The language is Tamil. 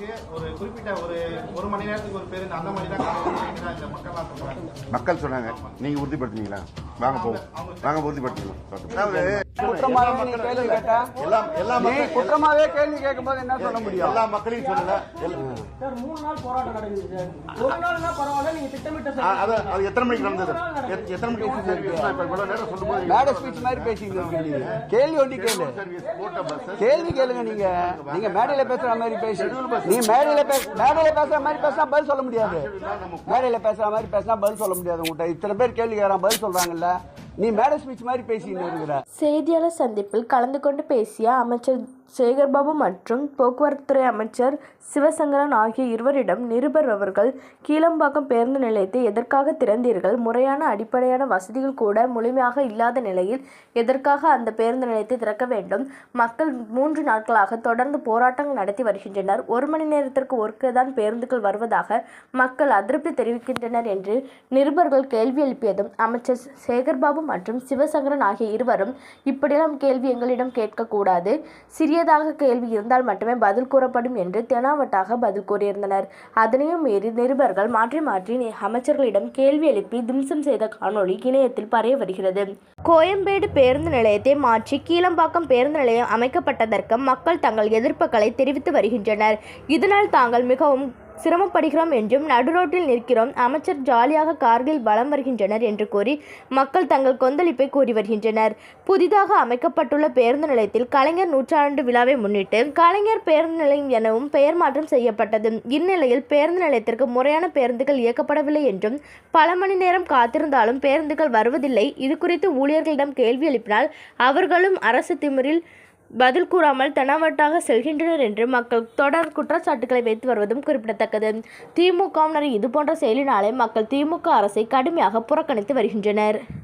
நிலையத்துக்கு ஒரு குறிப்பிட்ட ஒரு ஒரு மணி நேரத்துக்கு ஒரு பேருந்து அந்த மாதிரி தான் காலையில இயங்குதா இந்த மக்கள்லாம் சொல்றாங்க. மக்கள் சொன்னாங்க. நீங்க உறுதிப்படுத்தினீங்களா? வாங்க போவோம். வாங்க உறுதிப்படுத்திக்கலாம். அதாவது குற்றமாவே நீ கேள்வி கேட்ட எல்லா எல்லா நீ மக்கள் குற்றமாவே கேள்வி கேட்கும்போது என்ன சொல்ல முடியும்? எல்லா மக்களையும் சொல்லல. சார் மூணு நாள் போராட்டம் நடக்குது சார். ஒரு நாள்னா பரவாயில்ல நீங்க திட்டமிட்ட அது அது எத்தனை மணிக்கு நடந்தது? எத்- எத்தனை மணிக்கு சர்வீஸ் இப்ப இவ்வளவு நேரம் சொல்லும்போது மேட ஸ்பீச் மாதிரி பேசிட்டு இருக்கீங்க கேள்வி ஒண்டி கேளு. கேள்வி கேளுங்க நீங்க. நீங்க மேடையில பேசுற மாதிரி பேசி. நீ மேடையில பேச மேடையில பேசுற மாதிரி பேசினா பதில் சொல்ல முடியாது. மேடையில பேசுற மாதிரி பேசினா பதில் சொல்ல முடியாது உங்கள்கிட்ட இத்தனை பேர் கேள்வி கேட்கறான் பதில் சொல்றாங்கல்ல. நீ மேடை ஸ்பீச் மாதிரி பேசிட்டு இருக்கிற. செய்தியாளர் சந்திப்பில் கலந்து கொண்டு பேசிய அமைச்சர் சேகர்பாபு மற்றும் போக்குவரத்துறை அமைச்சர் சிவசங்கரன் ஆகிய இருவரிடம் நிருபர் அவர்கள் கீழம்பாக்கம் பேருந்து நிலையத்தை எதற்காக திறந்தீர்கள்? முறையான அடிப்படையான வசதிகள் கூட முழுமையாக இல்லாத நிலையில் எதற்காக அந்த பேருந்து நிலையத்தை திறக்க வேண்டும்? மக்கள் மூன்று நாட்களாக தொடர்ந்து போராட்டங்கள் நடத்தி வருகின்றனர். ஒரு மணி நேரத்திற்கு ஒருக்க தான் பேருந்துகள் வருவதாக மக்கள் அதிருப்தி தெரிவிக்கின்றனர் என்று நிருபர்கள் கேள்வி எழுப்பியதும் அமைச்சர் சேகர்பாபு மற்றும் சிவசங்கரன் ஆகிய இருவரும் இப்படியெல்லாம் கேள்வி எங்களிடம் கேட்கக்கூடாது. சிறியதாக கேள்வி இருந்தால் மட்டுமே பதில் கூறப்படும் என்று தெனாவட்டாக பதில் கூறியிருந்தனர். அதனையும் மீறி நிருபர்கள் மாற்றி மாற்றி அமைச்சர்களிடம் கேள்வி எழுப்பி தும்சம் செய்த காணொளி இணையத்தில் பரவி வருகிறது. கோயம்பேடு பேருந்து நிலையத்தை மாற்றி கீழம்பாக்கம் பேருந்து நிலையம் அமைக்கப்பட்டதற்கு மக்கள் தங்கள் எதிர்ப்புகளை தெரிவித்து வருகின்றனர். இதனால் தாங்கள் மிகவும் சிரமப்படுகிறோம் என்றும் நடுரோட்டில் நிற்கிறோம். அமைச்சர் ஜாலியாக கார்கில் வலம் வருகின்றனர் என்று கூறி மக்கள் தங்கள் கொந்தளிப்பை கூறி வருகின்றனர். புதிதாக அமைக்கப்பட்டுள்ள பேருந்து நிலையத்தில் கலைஞர் நூற்றாண்டு விழாவை முன்னிட்டு கலைஞர் பேருந்து நிலையம் எனவும் பெயர் மாற்றம் செய்யப்பட்டது. இந்நிலையில் பேருந்து நிலையத்திற்கு முறையான பேருந்துகள் இயக்கப்படவில்லை என்றும் பல மணி நேரம் காத்திருந்தாலும் பேருந்துகள் வருவதில்லை. இது குறித்து ஊழியர்களிடம் கேள்வி எழுப்பினால் அவர்களும் அரசு திமிரில் பதில் கூறாமல் தெனாவட்டாக செல்கின்றனர் என்று மக்கள் தொடர் குற்றச்சாட்டுகளை வைத்து வருவதும் குறிப்பிடத்தக்கது. திமுகவினர் இதுபோன்ற செயலினாலே மக்கள் திமுக அரசை கடுமையாக புறக்கணித்து வருகின்றனர்.